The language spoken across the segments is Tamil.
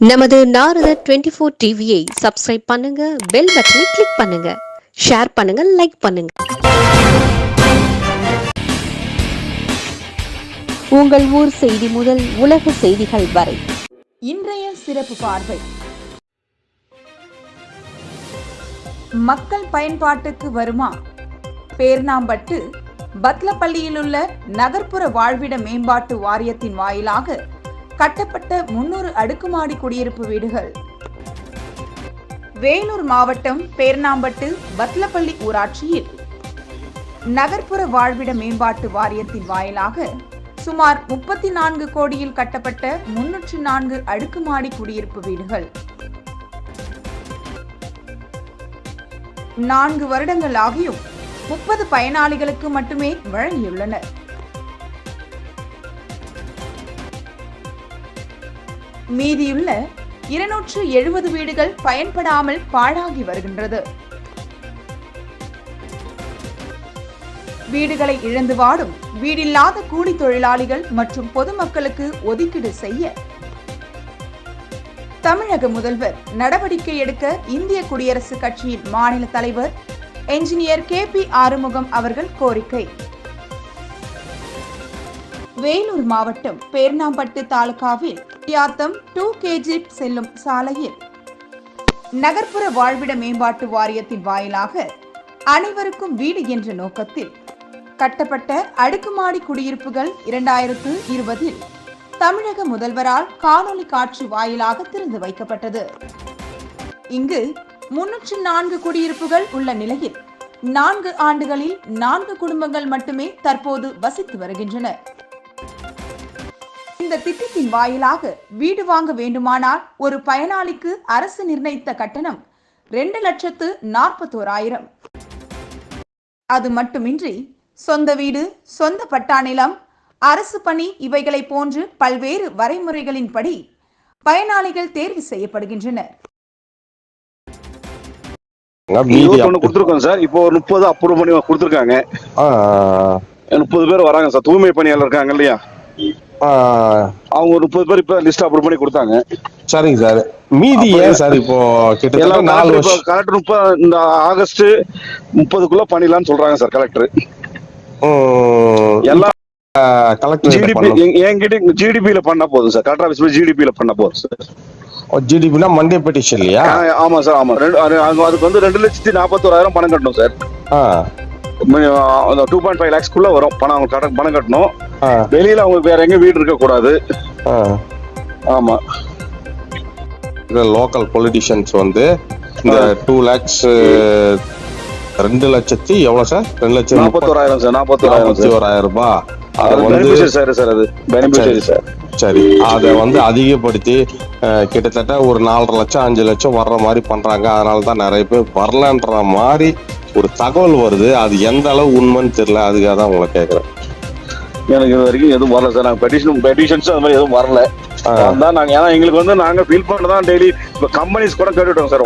நமது நாரத டுவெண்ட்டி ஃபோர் டிவியை சப்ஸ்கிரைப் பண்ணுங்க பெல் பட்டனை கிளிக் பண்ணுங்க ஷேர் பண்ணுங்க லைக் பண்ணுங்க. உங்கள் ஊர் செய்தி முதல் உலக செய்திகள் வரை. இன்றைய சிறப்பு பார்வை. மக்கள் பயன்பாட்டுக்கு வருமா? பேர்ணாம்பட்டு பத்லப்பள்ளியில் உள்ள நகர்ப்புற வாழ்விட மேம்பாட்டு வாரியத்தின் வாயிலாக கட்டப்பட்ட முன்னூறு அடுக்குமாடி குடியிருப்பு வீடுகள். வேலூர் மாவட்டம் பேர்ணாம்பட்டு பத்லப்பள்ளி ஊராட்சியில் நகர்ப்புற வாழ்விட மேம்பாட்டு வாரியத்தின் வாயிலாக சுமார் முப்பத்தி நான்கு கோடியில் கட்டப்பட்ட முன்னூற்று நான்கு அடுக்குமாடி குடியிருப்பு வீடுகள். நான்கு வருடங்கள் ஆகியும் முப்பது பயனாளிகளுக்கு மட்டுமே வழங்கியுள்ளனர். மீதியுள்ள இருநூற்று எழுபது வீடுகள் பயன்படாமல் பாழாகி வருகின்றது. வீடுகளை இழந்து வாடும் வீடில்லாத கூலி தொழிலாளிகள் மற்றும் பொதுமக்களுக்கு ஒதுக்கீடு செய்ய தமிழக முதல்வர் நடவடிக்கை எடுக்க இந்திய குடியரசுக் கட்சியின் மாநில தலைவர் என்ஜினியர் கே பி ஆறுமுகம் அவர்கள் கோரிக்கை. வேலூர் மாவட்டம் பேர்ணாம்பட்டு தாலுகாவில் குடியாத்தம் டூ கேஜி செல்லும் சாலையில். நகர்ப்புற வாழ்விட மேம்பாட்டு வாரியத்தின் வாயிலாக அனைவருக்கும் வீடு என்ற நோக்கத்தில் கட்டப்பட்ட அடுக்குமாடி குடியிருப்புகள் இரண்டாயிரத்து இருபதில் தமிழக முதல்வரால் காணொலி காட்சி வாயிலாக திறந்து வைக்கப்பட்டது. இங்கு முன்னூற்று நான்கு குடியிருப்புகள் உள்ள நிலையில் நான்கு ஆண்டுகளில் நான்கு குடும்பங்கள் மட்டுமே தற்போது வசித்து வருகின்றன இந்த திட்டத்தின் வாயிலாக வீடு வாங்க வேண்டுமானால் ஒரு பயனாளிக்கு அரசு நிர்ணயித்த கட்டணம் ரெண்டு லட்சத்து நாற்பத்தோராயிரம். அது மட்டுமின்றி சொந்த வீடு சொந்த பட்டா நிலம் அரசு பணி இவைகளை போன்று பல்வேறு வரைமுறைகளின்படி பயனாளிகள் தேர்வு செய்யப்படுகின்றனர். கொடுத்துருக்கோம் சார். இப்போ ஒரு முப்பது அப்ரூவ் பண்ணி கொடுத்துருக்காங்க. முப்பது பேர் வராங்க சார். தூய்மை பணியாளர் இருக்காங்க இல்லையா? அவங்க ஒரு முப்பது பேர் இப்ப லிஸ்ட் அப்ரூவ் பண்ணி கொடுத்தாங்க. சரிங்க சார். மீதி ஏன் சார் இப்போ கிட்டத்தட்ட நாலு வருஷம் கலெக்டர் முப்பது இந்த ஆகஸ்ட் முப்பதுக்குள்ள பண்ணிடலாம்னு சொல்றாங்க சார் கலெக்டர் எல்லாம் கலெக்டர் ஜிடிபி என்கிட்ட ஜிடிபியில பண்ணா போதும் சார். கலெக்டர் ஆஃபீஸ் ஜிடிபியில பண்ண போதும் சார். ஜிடிபினா மண்டே பெட்டிஷன் இல்லையா? ஆமா சார் ஆமா. ரெண்டு அது- அது- அதுக்கு வந்து ரெண்டு லட்சத்தி நாற்பத்தோராயிரம் பணம் கட்டணும் சார். டூ பாயிண்ட் ஃபைவ் லேக்ஸ்க்குள்ள வரும். பணம் அவங்க பணம் கட்டணும். வெளியில அவங்களுக்கு வேற எங்க வீடு இருக்க கூடாது. ஆமா. லோக்கல் பொலிட்டிஷியன்ஸ் வந்து இந்த டூ லேக்ஸ் ரெண்டு லட்சத்தி எவ்வளவு சார் ரெண்டு லட்சம் நாற்பத்தோராயிரம் சார் நாற்பத்தோராயிரம் நாற்பத்தி ரூபாய் அதை வந்து சார் சார் அது. பெனிஃபிஷியரி சார் சரி. அதை வந்து அதிகப்படுத்தி கிட்டத்தட்ட ஒரு நாலரை லட்சம் அஞ்சு லட்சம் வர்ற மாதிரி பண்றாங்க. அதனால தான் நிறைய பேர் வரலன்ற மாதிரி ஒரு தகவல் வருது. அது எந்த அளவு உண்மைன்னு தெரியல. அதுக்காக தான் உங்களை கேட்குறேன் எனக்கு இது வரைக்கும் எதுவும் வரல சார். நாங்க பெட்டிஷன் பெட்டிஷன்ஸ் அந்த மாதிரி எதுவும் வரல. அதான் நாங்க ஏன்னா எங்களுக்கு வந்து நாங்க ஃபீல் பண்ணதான் டெய்லி இப்போ கம்பெனிஸ் கூட கேட்டுட்டோம் சார்.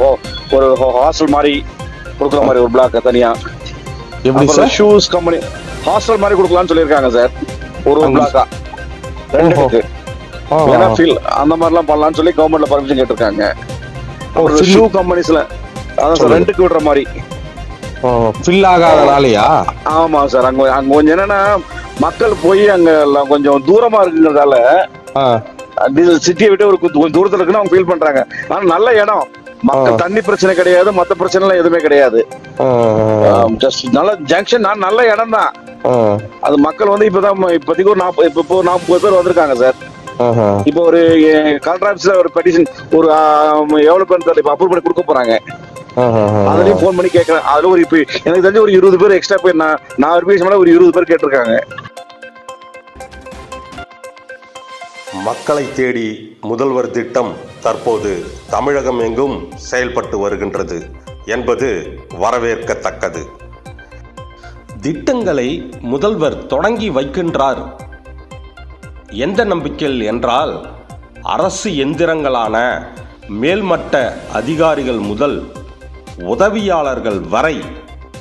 ஒரு ஹாஸ்டல் மாதிரி கொடுக்குற மாதிரி ஒரு பிளாக் தனியா. எப்படி சார்? ஷூஸ் கம்பெனி ஹாஸ்டல் மாதிரி கொடுக்கலாம்னு சொல்லியிருக்காங்க சார். ஒரு பிளாக்கா ரெண்டுக்கு ஆ, ஏன்னா ஃபீல் அந்த மாதிரிலாம் பண்ணலாம்னு சொல்லி கவர்மெண்ட்ல பர்மிஷன் கேட்டிருக்காங்க. ஒரு ஷூ கம்பெனிஸ்ல அதான் சார். ரெண்டுக்கு விடுற மாதிரி. ஃபில் ஆகாதனாலயா? ஆமா சார். அங்க அங்க கொஞ்சம் என்னன்னா மக்கள் போய் அங்க எல்லாம் கொஞ்சம் தூரமா இருக்குங்கிறதால சிட்டியை விட்டு ஒரு கொஞ்சம் தூரத்துல இருக்குன்னு அவங்க ஃபீல் பண்றாங்க. ஆனா நல்ல இடம். மக்கள். தண்ணி பிரச்சனை கிடையாது மத்த பிரச்சனை எல்லாம் எதுவுமே கிடையாது. ஜஸ்ட் நல்ல ஜங்ஷன் நான் நல்ல இடம் தான். அது மக்கள் வந்து இப்பதான் இப்போதைக்கு ஒரு நாற்பது இப்போ நாற்பது பேர் வந்திருக்காங்க சார். இப்போ ஒரு கலெக்டர் ஆஃபீஸ்ல ஒரு பெட்டிஷன் ஒரு எவ்வளவு பேர் இப்போ அப்ரூவ் பண்ணி கொடுக்க போறாங்க. அதுலயும் ஃபோன் பண்ணி கேட்கறேன் அதுல ஒரு இப்போ எனக்கு தெரிஞ்சு ஒரு இருபது பேர் எக்ஸ்ட்ரா பேர் நான் நான் ஒரு பேச ஒரு இருபது பேர் கேட்டிருக்காங்க. மக்களை தேடி முதல்வர் திட்டம் தற்போது தமிழகம் எங்கும் செயல்பட்டு வருகின்றது என்பது வரவேற்கத்தக்கது. திட்டங்களை முதல்வர் தொடங்கி வைக்கின்றார் எந்த நம்பிக்கையில் என்றால் அரசு எந்திரங்களான மேல்மட்ட அதிகாரிகள் முதல் உதவியாளர்கள் வரை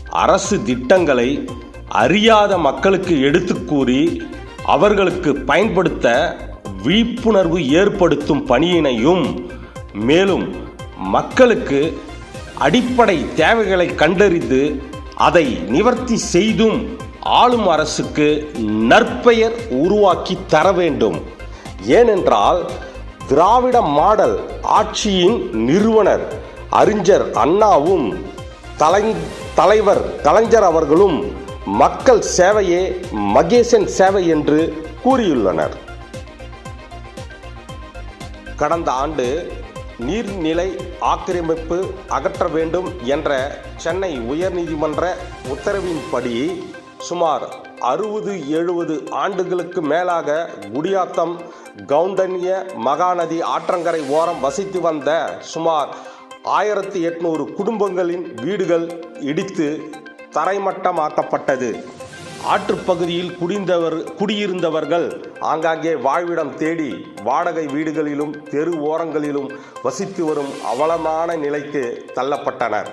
அரசு திட்டங்களை அறியாத மக்களுக்கு எடுத்து கூறி அவர்களுக்கு பயன்படுத்த விழிப்புணர்வு ஏற்படுத்தும் பணியினையும் மேலும் மக்களுக்கு அடிப்படை தேவைகளை கண்டறிந்து அதை நிவர்த்தி செய்தும் ஆளும் அரசுக்கு நற்பெயர் உருவாக்கி தர வேண்டும். ஏனென்றால் திராவிட மாடல் ஆட்சியின் நிறுவனர் அறிஞர் அண்ணாவும் தலை தலைவர் கலைஞர் அவர்களும் மக்கள் சேவையே மகேசன் சேவை என்று கூறியுள்ளனர். கடந்த ஆண்டு நீர்நிலை ஆக்கிரமிப்பு அகற்ற வேண்டும் என்ற சென்னை உயர்நீதிமன்ற உத்தரவின்படி சுமார் அறுபது எழுபது ஆண்டுகளுக்கு மேலாக குடியாத்தம் கவுண்டன்ய மகாநதி ஆற்றங்கரை ஓரம் வசித்து வந்த சுமார் ஆயிரத்தி எட்நூறு குடும்பங்களின் வீடுகள் இடித்து தரைமட்டமாக்கப்பட்டது. ஆற்றுப்பகுதியில் குடிந்தவர் குடியிருந்தவர்கள் ஆங்காங்கே வாழ்விடம் தேடி வாடகை வீடுகளிலும் தெரு ஓரங்களிலும் வசித்து வரும் அவலமான நிலைக்கு தள்ளப்பட்டனர்.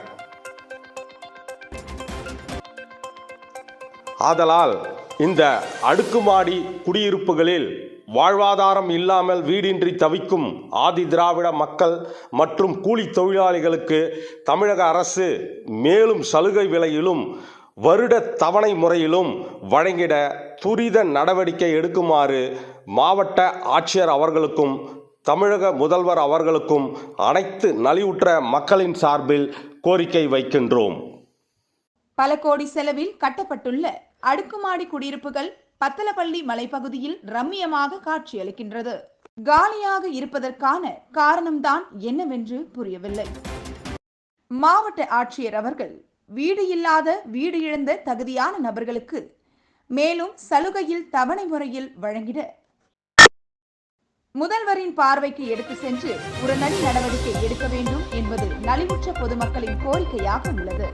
ஆதலால் இந்த அடுக்குமாடி குடியிருப்புகளில் வாழ்வாதாரம் இல்லாமல் வீடின்றி தவிக்கும் ஆதி திராவிட மக்கள் மற்றும் கூலி தொழிலாளிகளுக்கு தமிழக அரசு மேலும் சலுகை விலையிலும் வருட தவணை முறையிலும் வழங்கிட துரித நடவடிக்கை எடுக்குமாறு மாவட்ட ஆட்சியர் அவர்களுக்கும் தமிழக முதல்வர் அவர்களுக்கும் அனைத்து நலிவுற்ற மக்களின் சார்பில் கோரிக்கை வைக்கின்றோம். பல கோடி செலவில் கட்டப்பட்டுள்ள அடுக்குமாடி குடியிருப்புகள் பத்தலப்பள்ளி மலைப்பகுதியில் ரம்மியமாக காட்சியளிக்கின்றது. காலியாக இருப்பதற்கான காரணம்தான் என்னவென்று புரியவில்லை. மாவட்ட ஆட்சியர் அவர்கள் வீடு இல்லாத வீடு இழந்த தகுதியான நபர்களுக்கு மேலும் சலுகையில் தவணை முறையில் வழங்கிட முதல்வரின் பார்வைக்கு எடுத்து சென்று உடனடி நடவடிக்கை எடுக்க வேண்டும் என்பது நலிவுற்ற பொதுமக்களின் கோரிக்கையாக உள்ளது.